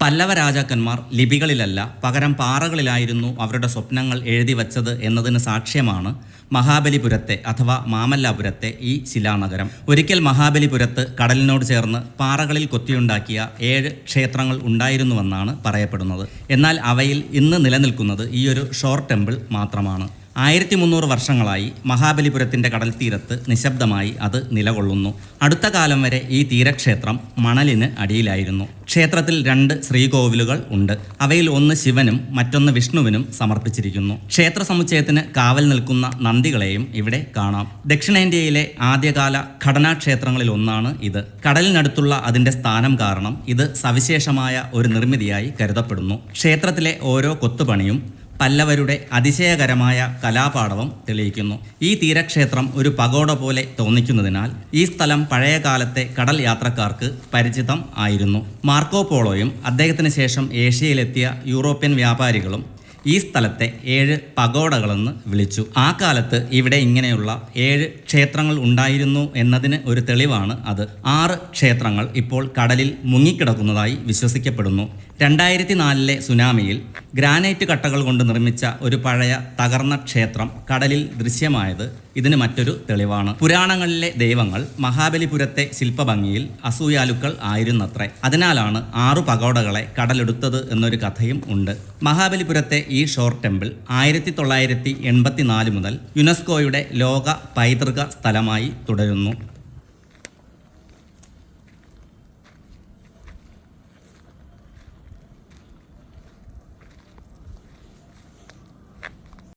പല്ലവ രാജാക്കന്മാർ ലിപികളിലല്ല പകരം പാറകളിലായിരുന്നു അവരുടെ സ്വപ്നങ്ങൾ എഴുതി വച്ചത് എന്നതിന് സാക്ഷ്യമാണ് മഹാബലിപുരത്തെ അഥവാ മാമല്ലാപുരത്തെ ഈ ശിലാനഗരം. ഒരിക്കൽ മഹാബലിപുരത്ത് കടലിനോട് ചേർന്ന് പാറകളിൽ കൊത്തിയുണ്ടാക്കിയ ഏഴ് ക്ഷേത്രങ്ങൾ ഉണ്ടായിരുന്നുവെന്നാണ് പറയപ്പെടുന്നത്. എന്നാൽ അവയിൽ ഇന്ന് നിലനിൽക്കുന്നത് ഈ ഒരു ഷോർ ടെമ്പിൾ മാത്രമാണ്. ആയിരത്തി മുന്നൂറ് വർഷങ്ങളായി മഹാബലിപുരത്തിന്റെ കടൽ തീരത്ത് നിശബ്ദമായി അത് നിലകൊള്ളുന്നു. അടുത്ത കാലം വരെ ഈ തീരക്ഷേത്രം മണലിന് അടിയിലായിരുന്നു. ക്ഷേത്രത്തിൽ രണ്ട് ശ്രീകോവിലുകൾ ഉണ്ട്. അവയിൽ ഒന്ന് ശിവനും മറ്റൊന്ന് വിഷ്ണുവിനും സമർപ്പിച്ചിരിക്കുന്നു. ക്ഷേത്ര സമുച്ചയത്തിന് കാവൽ നിൽക്കുന്ന നന്ദികളെയും ഇവിടെ കാണാം. ദക്ഷിണേന്ത്യയിലെ ആദ്യകാല ഘടനാക്ഷേത്രങ്ങളിൽ ഒന്നാണ് ഇത്. കടലിനടുത്തുള്ള അതിന്റെ സ്ഥാനം കാരണം ഇത് സവിശേഷമായ ഒരു നിർമ്മിതിയായി കരുതപ്പെടുന്നു. ക്ഷേത്രത്തിലെ ഓരോ കൊത്തുപണിയും പല്ലവരുടെ അതിശയകരമായ കലാപാടവം തെളിയിക്കുന്നു. ഈ തീരക്ഷേത്രം ഒരു പകോട പോലെ തോന്നിക്കുന്നതിനാൽ ഈ സ്ഥലം പഴയകാലത്തെ കടൽ യാത്രക്കാർക്ക് പരിചിതം ആയിരുന്നു. മാർക്കോ പോളോയും അദ്ദേഹത്തിന് ശേഷം ഏഷ്യയിലെത്തിയ യൂറോപ്യൻ വ്യാപാരികളും ഈ സ്ഥലത്തെ ഏഴ് പഗോഡകളെന്ന് വിളിച്ചു. ആ കാലത്ത് ഇവിടെ ഇങ്ങനെയുള്ള ഏഴ് ക്ഷേത്രങ്ങൾ ഉണ്ടായിരുന്നു എന്നതിന് ഒരു തെളിവാണ് അത്. ആറ് ക്ഷേത്രങ്ങൾ ഇപ്പോൾ കടലിൽ മുങ്ങിക്കിടക്കുന്നതായി വിശ്വസിക്കപ്പെടുന്നു. രണ്ടായിരത്തി നാലിലെ സുനാമിയിൽ ഗ്രാനൈറ്റ് കട്ടകൾ കൊണ്ട് നിർമ്മിച്ച ഒരു പഴയ തകർന്ന ക്ഷേത്രം കടലിൽ ദൃശ്യമായത് ഇതിന് മറ്റൊരു തെളിവാണ്. പുരാണങ്ങളിലെ ദൈവങ്ങൾ മഹാബലിപുരത്തെ ശില്പഭംഗിയിൽ അസൂയാലുക്കൾ ആയിരുന്നത്രേ. അതിനാലാണ് ആറു പകോടകളെ കടലെടുത്തത് എന്നൊരു കഥയും ഉണ്ട്. മഹാബലിപുരത്തെ ഈ ഷോർ ടെമ്പിൾ ആയിരത്തി തൊള്ളായിരത്തി എൺപത്തിനാല് മുതൽ യുനെസ്കോയുടെ ലോക പൈതൃക സ്ഥലമായി തുടരുന്നു.